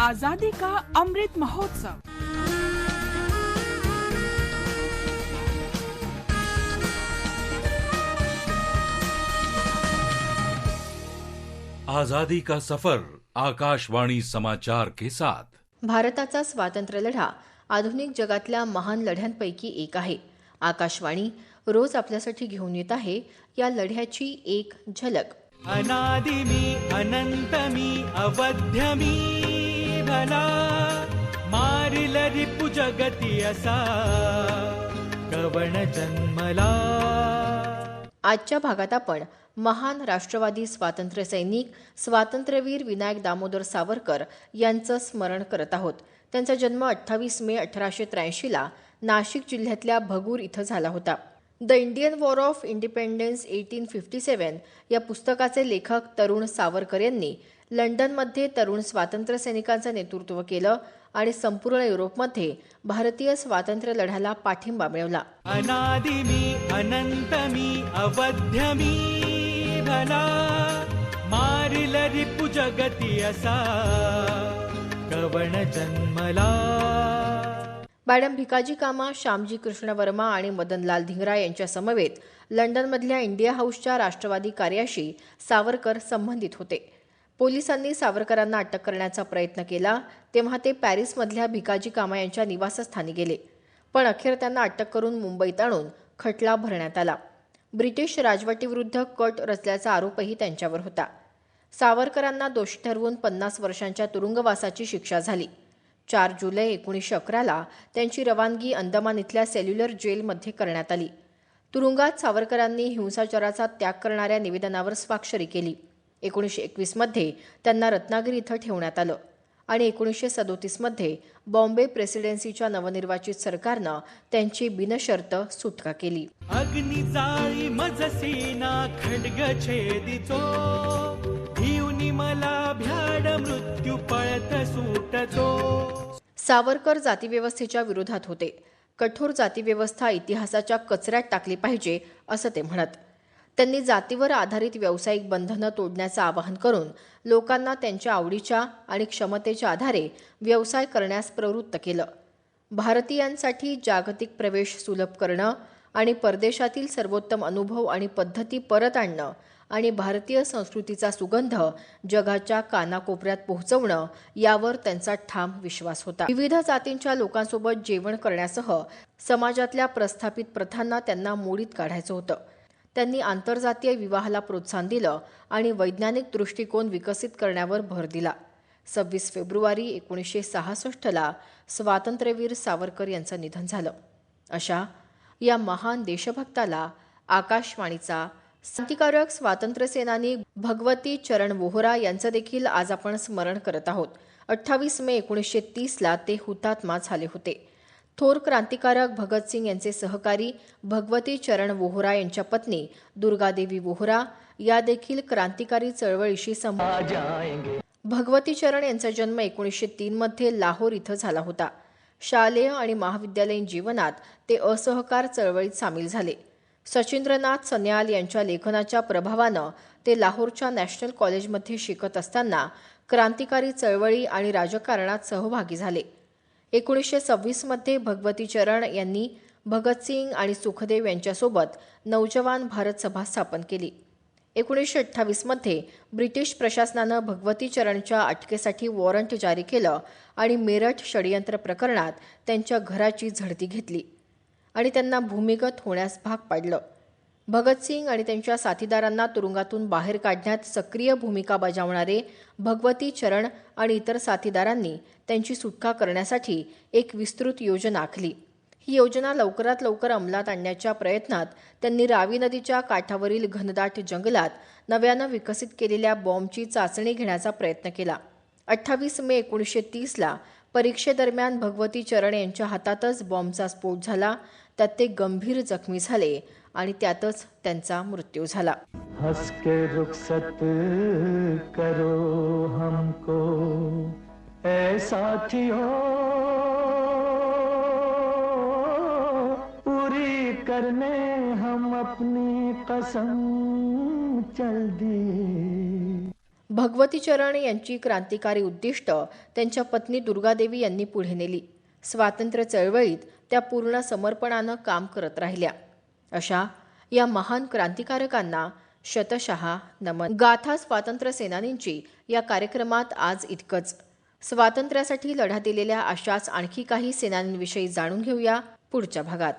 आजादी का अमृत महोत्सव? आजादी का सफर आकाशवाणी समाचार के साथ। भारताचा स्वातंत्र्य लढा आधुनिक जगातल्या महान लढ्यांपैकी एक आहे. आकाशवाणी रोज आपल्यासाठी घेऊन येत आहे या लढ्याची एक झलक. अनादि मी अनंत मी अवध्य मी असा कवण जन्मला आजच्या भागात आपण महान राष्ट्रवादी स्वातंत्र्य सैनिक स्वातंत्र्यवीर विनायक दामोदर सावरकर यांचं स्मरण करत आहोत. त्यांचा जन्म अठ्ठावीस मे अठराशे त्र्याऐंशीला नाशिक जिल्ह्यातल्या भगूर इथं झाला होता. The Indian war of independence eighteen fifty seven या पुस्तकाचे लेखक तरुण सावरकर यांनी लंडनमध्ये तरुण स्वातंत्र्य सैनिकांचं नेतृत्व केलं आणि संपूर्ण युरोपमध्ये भारतीय स्वातंत्र्य लढ्याला पाठिंबा मिळवला. अनादि मी अनंत मी अवध्य मी भला मारिल रिपु जगती असा कवण जन्मला. मॅडम भिकाजी कामा श्यामजी कृष्ण वर्मा आणि मदनलाल धिंगरा यांच्या समवेत लंडनमधल्या इंडिया हाऊसच्या राष्ट्रवादी कार्याशी सावरकर संबंधित होते. पोलिसांनी सावरकरांना अटक करण्याचा प्रयत्न केला तेव्हा ते पॅरिसमधल्या भिकाजी कामा यांच्या निवासस्थानी गेले. पण अखेर त्यांना अटक करून मुंबईत आणून खटला भरण्यात आला. ब्रिटिश राजवटीविरुद्ध कट रचल्याचा आरोपही त्यांच्यावर होता. सावरकरांना दोषी ठरवून पन्नास वर्षांच्या तुरुंगवासाची शिक्षा झाली. चार जुलै एकोणीसशे अकराला त्यांची रवानगी अंदमान इथल्या सेल्युलर जेलमध्ये करण्यात आली. तुरुंगात सावरकरांनी हिंसाचाराचा त्याग करणाऱ्या निवेदनावर स्वाक्षरी केली. एकोणीसशे एकवीसमध्ये त्यांना रत्नागिरी इथं ठेवण्यात आलं. आणि एकोणीसशे सदोतीसमध्ये बॉम्बे प्रेसिडेन्सीच्या नवनिर्वाचित सरकारनं त्यांची बिनशर्त सुटका केली. अग्नि जाळी मज सेना खड्ग छेदितो भिवनी मला भ्याड मृत्यू पळत सुटतो. सावरकर जातीव्यवस्थेच्या विरोधात होते. कठोर जातीव्यवस्था इतिहासाच्या कचऱ्यात टाकली पाहिजे असं ते म्हणत. त्यांनी जातीवर आधारित व्यावसायिक बंधनं तोडण्याचं आवाहन करून लोकांना त्यांच्या आवडीच्या आणि क्षमतेच्या आधारे व्यवसाय करण्यास प्रवृत्त केलं. भारतीयांसाठी जागतिक प्रवेश सुलभ करणं आणि परदेशातील सर्वोत्तम अनुभव आणि पद्धती परत आणणं आणि भारतीय संस्कृतीचा सुगंध जगाच्या कानाकोपऱ्यात पोहोचवणं यावर त्यांचा ठाम विश्वास होता. विविध जातींच्या लोकांसोबत जेवण करण्यासह समाजातल्या प्रस्थापित प्रथांना त्यांना मोडीत काढायचं होतं. त्यांनी आंतरजातीय विवाहाला प्रोत्साहन दिलं आणि वैज्ञानिक दृष्टिकोन विकसित करण्यावर भर दिला. सव्वीस फेब्रुवारी एकोणीसशे सहासष्टला स्वातंत्र्यवीर सावरकर यांचं निधन झालं. अशा या महान देशभक्ताला आकाशवाणीचा क्रांतिकारक स्वातंत्र्यसेनानी भगवती चरण वोहरा यांचं देखील आज आपण स्मरण करत आहोत. अठ्ठावीस मे एकोणीसशे तीसला ते हुतात्मा झाले होते. थोर क्रांतिकारक भगतसिंग यांचे सहकारी भगवती चरण वोहरा यांच्या पत्नी दुर्गादेवी वोहरा या देखील क्रांतिकारी चळवळीशी संबंध भगवती चरण यांचा जन्म एकोणीसशे तीनमध्ये लाहोर इथं झाला होता. शालेय आणि महाविद्यालयीन जीवनात ते असहकार चळवळीत सामील झाले. सचिंद्रनाथ सन्याल यांच्या लेखनाच्या प्रभावानं ते लाहोरच्या नॅशनल कॉलेजमध्ये शिकत असताना क्रांतिकारी चळवळी आणि राजकारणात सहभागी झाले. एकोणीसशे सव्वीसमध्ये भगवती चरण यांनी भगतसिंग आणि सुखदेव यांच्यासोबत नौजवान भारत सभा स्थापन केली. एकोणीसशे अठ्ठावीसमध्ये ब्रिटिश प्रशासनानं भगवती चरणच्या अटकेसाठी वॉरंट जारी केलं आणि मेरठ षडयंत्र प्रकरणात त्यांच्या घराची झडती घेतली आणि त्यांना भूमिगत होण्यास भाग पाडलं. भगतसिंग आणि त्यांच्या साथीदारांना तुरुंगातून बाहेर काढण्यात सक्रिय भूमिका बजावणारे भगवती चरण आणि इतर साथीदारांनी त्यांची सुटका करण्यासाठी एक विस्तृत योजना आखली. ही योजना लवकरात लवकर अंमलात आणण्याच्या प्रयत्नात त्यांनी रावी नदीच्या काठावरील घनदाट जंगलात नव्यानं विकसित केलेल्या बॉम्बची चाचणी घेण्याचा प्रयत्न केला. अठ्ठावीस मे एकोणीसशे तीसला परीक्षेदरम्यान भगवती चरण यांच्या हातातच बॉम्बचा स्फोट झाला. त्यात ते गंभीर जखमी झाले. आणि त्यातच त्यांचा मृत्यू झाला. हंस के रुखसत करो हमको पूरी करने हम अपनी कसम चल दिए भगवती चरण यांची क्रांतिकारी उद्दिष्ट त्यांच्या पत्नी दुर्गादेवी यांनी पुढे नेली. स्वातंत्र्य चळवळीत त्या पूर्ण समर्पणानं काम करत राहिल्या. अशा या महान क्रांतिकारकांना शतशहा नमन. गाथा स्वातंत्र्य सेनानींची या कार्यक्रमात आज इतकंच. स्वातंत्र्यासाठी लढा दिलेल्या अशाच आणखी काही सेनानींविषयी जाणून घेऊया पुढच्या भागात.